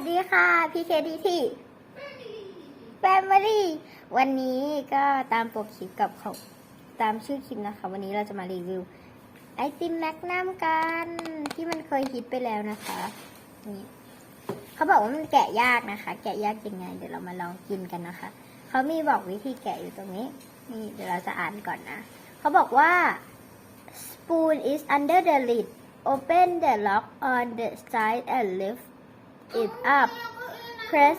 วัสดีค่ะพี่เคดีที่แฟมิลี่วันนี้ก็ตามปกคลิปกับเขาตามชื่อคลิปนะคะ วันนี้เราจะมารีวิว ไอติมแมกนัมกันที่มันเคยฮิตไปแล้วนะคะนี่เขาบอกว่ามันแกะยากนะคะ แกะยากยังไง เดี๋ยวเรามาลองกินกันนะคะเขามีบอกวิธีแกะอยู่ตรงนี้ นี่เดี๋ยวเราจะอ่านก่อนนะเขาบอกว่า spoon is under the lid open the lock on the side and lift it up press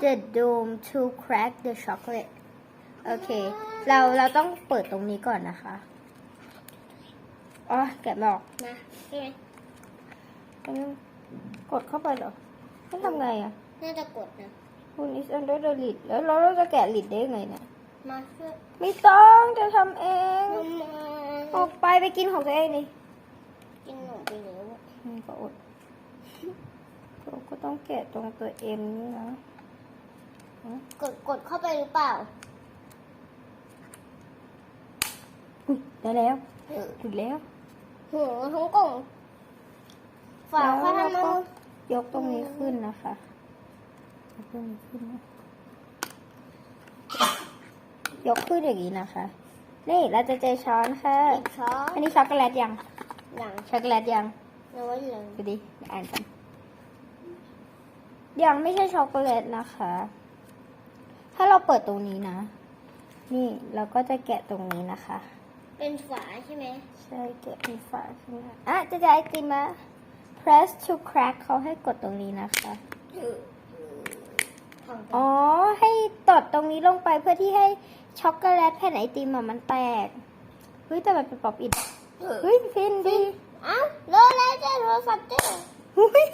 the dome to crack the chocolate โอเค เราเราต้องเปิดตรงนี้ก่อนนะคะ อ๋อ แกะไม่ออกนะใช่ไหมอันนี้กดเข้าไปเหรอต้องทำไงอะ น่าจะกดนะคุณ is under the lid แล้วเราจะแกะ lid ได้ยังไงเนี่ย มาเพื่อไม่ต้องจะทำเองมาออกไปไปกินของตัวเองดิกินหนมไปแล้วอะอืมก็อด เราก็ต้องแกะตรงตัวเอ็มนี่นะกดกดเข้าไปหรือเปล่าอุ้ยได้แล้วเออถึงแล้วหัวทั้งกล่องฝาเขาทำแล้วมาก็ยกตรงนี้ขึ้นนะคะยกตรงนี้ขึ้นนะยกขึ้นอย่างนี้นะคะ นี่เราจะเจอช้อนค่ะอีกช้อนอันนี้ช็อกโกแลตยังอย่างช็อกโกแลตยังน้อยเลยดูดิเดี๋ยวอ่านกัน ยังไม่ใช่ช็อกโกแลตนะคะ ถ้าเราเปิดตรงนี้นะ นี่เราก็จะแกะตรงนี้นะคะ เป็นฝาใช่ไหมใช่แกะเป็นฝาขึ้นมาอะจะจะไอติมมา press to crack เขาให้กดตรงนี้นะคะของอ๋อ ให้ตดตรงนี้ลงไปเพื่อที่ให้ช็อกโกแลตแผ่นไอติมอะมันแตก เฮ้ยแต่มันเป็นป๊อปอินเฮ้ยฟินดีเอ้าโดนแล้วจ้ะโทรศัพท์จ้ะเฮ้ย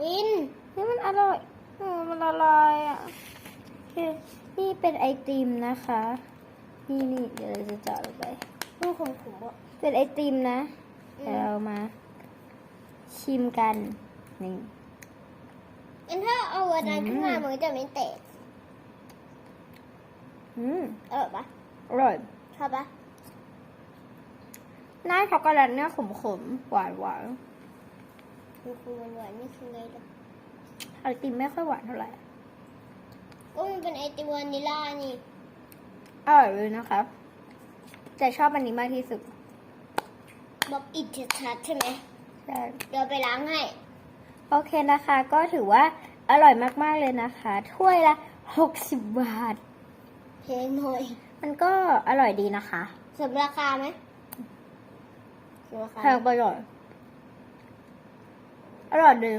วินนี่มันอร่อยเออมันละลายอะโอเคนี่เป็นไอติมนะคะ นี่นี่เดี๋ยวเราจะเจาะลงไปลูกของผมอะเป็นไอติมนะอืมเดี๋ยวเรามา ชิมกันนี่งั้นถ้าเอาวันนั้นขึ้นมาอืมมันก็จะไม่แตกอืมเออปะอร่อยชอบปะหน้าช็อกโกแลตเนี่ยขมขมๆหวานหวาน คือคือมันหวานไม่คือไงล่ะไอติมไม่ค่อยหวานเท่าไหร่ก็มันเป็นไอติมวานิลลานี่อร่อยเลยนะคะแต่ชอบอันนี้มากที่สุดบอกอิดชัดๆใช่ไหมใช่เดี๋ยวไปล้างให้ โอเคนะคะ ก็ถือว่าอร่อยมากๆเลยนะคะ ถ้วยละ60บาท เพลงหน่อย มันก็อร่อยดีนะคะ สมราคาไหมสมราคาแพงไปหน่อย อร่อยดี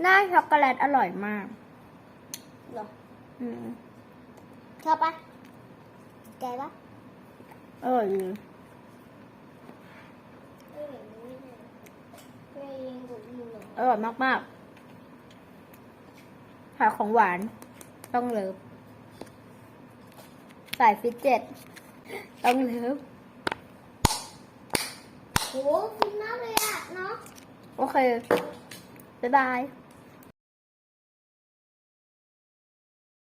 หน้าช็อกโกแลตอร่อยมาก เหรออืมชอบปะใจปะอร่อยดีไม่ยังกดอยู่เหรออร่อยมากๆหาของหวาน ต้องเลิฟสายฟิตเจ็ตต้องเลิฟโหฟินมากเลยอะเนาะ โอเค บ๊ายบาย